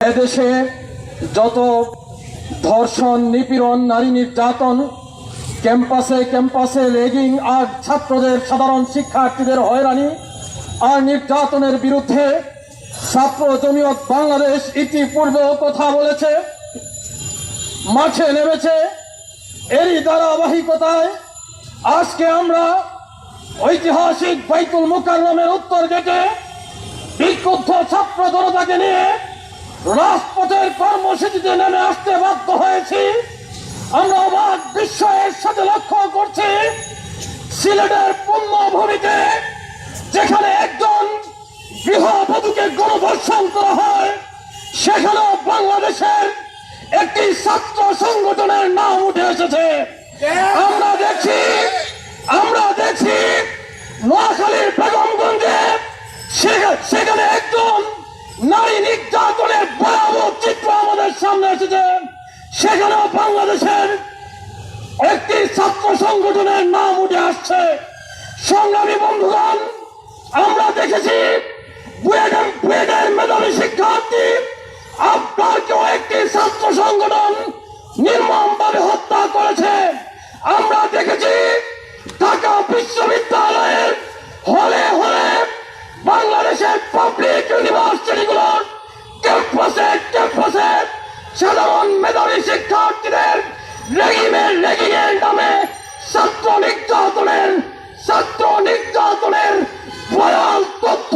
এদেশে যত ধর্ষণ, নিপীড়ন, নারী নির্যাতন, ক্যাম্পাসে ক্যাম্পাসে লেগিং আর ছাত্রদের সাধারণ শিক্ষার্থীদের হয়রানি আর নির্যাতনের বিরুদ্ধে ছাত্র জমিয়ত বাংলাদেশ ইতিপূর্বেও কথা বলেছে, মাঠে নেমেছে, এরই ধারাবাহিকতায় আজকে আমরা ঐতিহাসিক বাইতুল মুকাররমের উত্তর গেটে বিক্ষুব্ধ ছাত্র জনতাকে নিয়ে রাজপথের কর্মসূচিতে নেমে আসতে বাধ্য হয়েছি। আমরা অবাক বিস্ময়ের সাথে লক্ষ্য করছি সিলেটের পুণ্যভূমিতে যেখানে একজন গৃহবধূকে গণধর্ষণ করা হয় সেখানেও বাংলাদেশের একটি ছাত্র সংগঠনের নাম উঠে এসেছে। আমরা সামনে এসেছে। সেখানেও বাংলাদেশের একটি ছাত্র সংগঠনের নাম উঠে আসছে। সংগ্রামী বন্ধুগণ, আমরা দেখেছি মেধাবী শিক্ষার্থী আপনাকেও একটি ছাত্র সংগঠন নির্মমভাবে হত্যা করেছে। আমরা দেখেছি মেধাবী শিক্ষার্থীদের রেগিমের রেগিংয়ের নামে ছাত্র নির্যাতনের ছাত্র নির্যাতনের ভয়াল তথ্য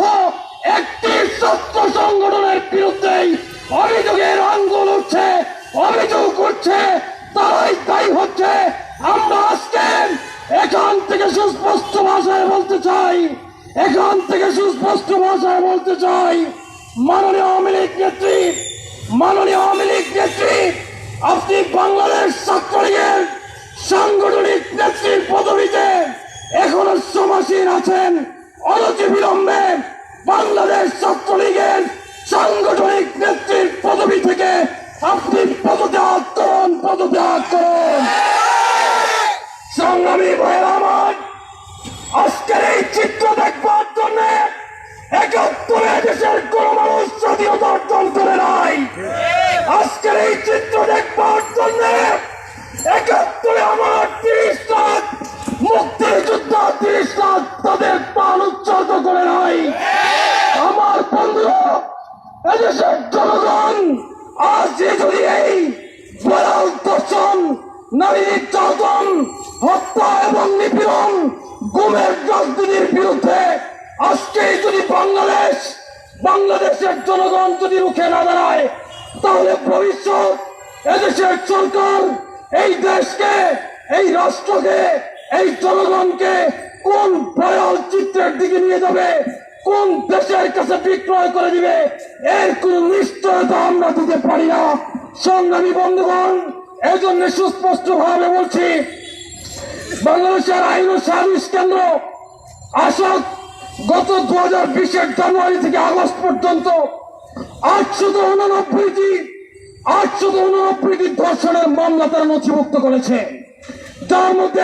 একটি ছাত্র সংগঠনের বিরুদ্ধেই অভিযোগের আঙ্গুল উঠছে, অভিযোগ করছে তারাই দায়ী হচ্ছে। আমরা আজকে এখান থেকে সুস্পষ্ট ভাষায় বলতে চাই, এখান থেকে সুস্পষ্ট ভাষায় বলতে চাই, মাননীয় আওয়ামী লীগ নেত্রী মাননীয় আওয়ামী লীগ নেত্রী, আপনি বাংলাদেশ ছাত্রলীগের সাংগঠনিক নেত্রীর পদবিতে এখনও সমাসীন আছেন। অনতি বিলম্বে বাংলাদেশ ছাত্রলীগের সাংগঠনিক নেত্রীর পদবি থেকে আপনি পদত্যাগ করুন পদত্যাগ করুন। সংগ্রামী ভাইয়ের আমার আজকের এই চিত্র দেখবার জন্য একাত্তরে আমার তিরিশ লাখ মুক্তিযোদ্ধা তিরিশ লাখ তাদের প্রাণ উচ্চারিত করে নাই। আমার বন্ধুরা এদেশের জনগণ, আজ যদি এই বয়াল দর্শন, নারী নির্যাতন, হত্যা এবং নিপীড়ন, গুমের রাজনীতির বিরুদ্ধে আজকে যদি বাংলাদেশ, বাংলাদেশের জনগণ যদি রুখে না দাঁড়ায় তাহলে ভবিষ্যৎ, এদেশের সরকার, এই দেশকে, এই রাষ্ট্রকে, এই জনগণকে কোন ভয়াল চিত্রের দিকে নিয়ে যাবে, কোন দেশের কাছে বিক্রয় করে দিবে, এর কোন নিশ্চয়তা আমরা দিতে পারি না। সংগ্রামী বন্ধুগণ এই জন্য সুস্পষ্ট ভাবে বলছি, বাংলাদেশের আইন ও সার্ভিস কেন্দ্র আশাক গত দু হাজার বিশের জানুয়ারি থেকে আগস্ট পর্যন্ত ধর্ষণের মামলা তারা নথিভুক্ত করেছে। মধ্যে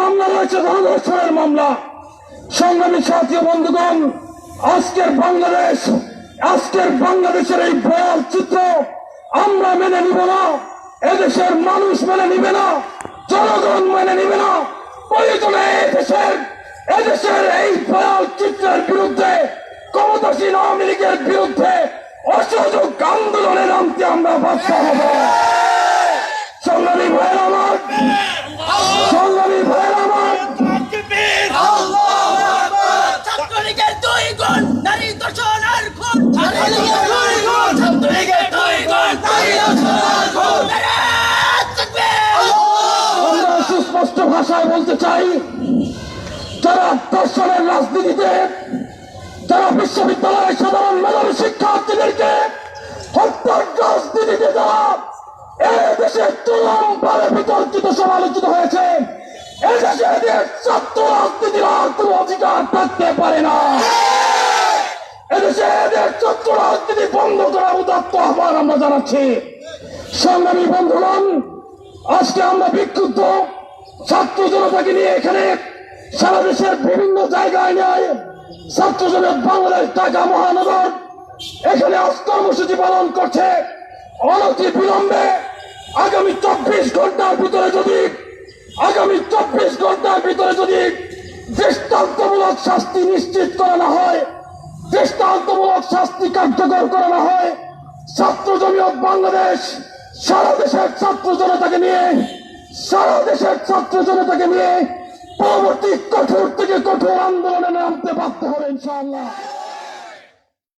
মামলা রয়েছে মামলা। আজকের বাংলাদেশ, আজকের বাংলাদেশের এই ভয়াল চিত্র আমরা মেনে নিব না, এদেশের মানুষ মেনে নিবে না, জনগণ মেনে নিবে না, প্রয়োজনে এদেশের এদেশের এই ভয়াল চিত্রের বিরুদ্ধে, ক্ষমতাসীন আওয়ামী লীগের বিরুদ্ধে অসহযোগ আন্দোলনে নামতে আমরা বাধ্য হব। সংগ্রামী ভয়ের আমার সংগ্রামী ভয়ের আমার। ছাত্রলীগের দুই গুণ নারী দর্শনের খুন। ছাত্রলীগের দুই গুণ ছাত্রলীগের দুই গুণ নারী দর্শনের খুন। আমরা সুস্পষ্ট ভাষায় বলতে চাই যারা দর্শনের রাজনীতিতে যারা বিশ্ববিদ্যালয়ের সাধারণ মেধাবী শিক্ষার্থীদেরকে হত্যার যারা এ দেশে সমালোচিত হয়েছে এদেশে এদের অধিকার থাকতে পারে না। এদেশে এদের সংগ্রামী বন্ধুগণ, আজকে আমরা বিক্ষুব্ধ ছাত্র জনতাকে নিয়ে এখানে সারা দেশের বিভিন্ন জায়গায় নিয়ে ছাত্র জনতা বাংলাদেশ ঢাকা মহানগর, এখানে কর্মসূচি পালন করছে। অনতি বিলম্বে আগামী চব্বিশ ঘণ্টার ভিতরে যদি, আগামী চব্বিশ ঘণ্টার ভিতরে যদি দৃষ্টান্তমূলক শাস্তি নিশ্চিত করা না হয়, দৃষ্টান্তমূলক শাস্তি কার্যকর করা হয়, ছাত্র জমিয়ত বাংলাদেশ সারা দেশের ছাত্র জনতাকে নিয়ে, সারা দেশের ছাত্র জনতাকে নিয়ে পরবর্তী কঠোর থেকে কঠোর আন্দোলনে নামতে বাধ্য হবে ইনশাআল্লাহ।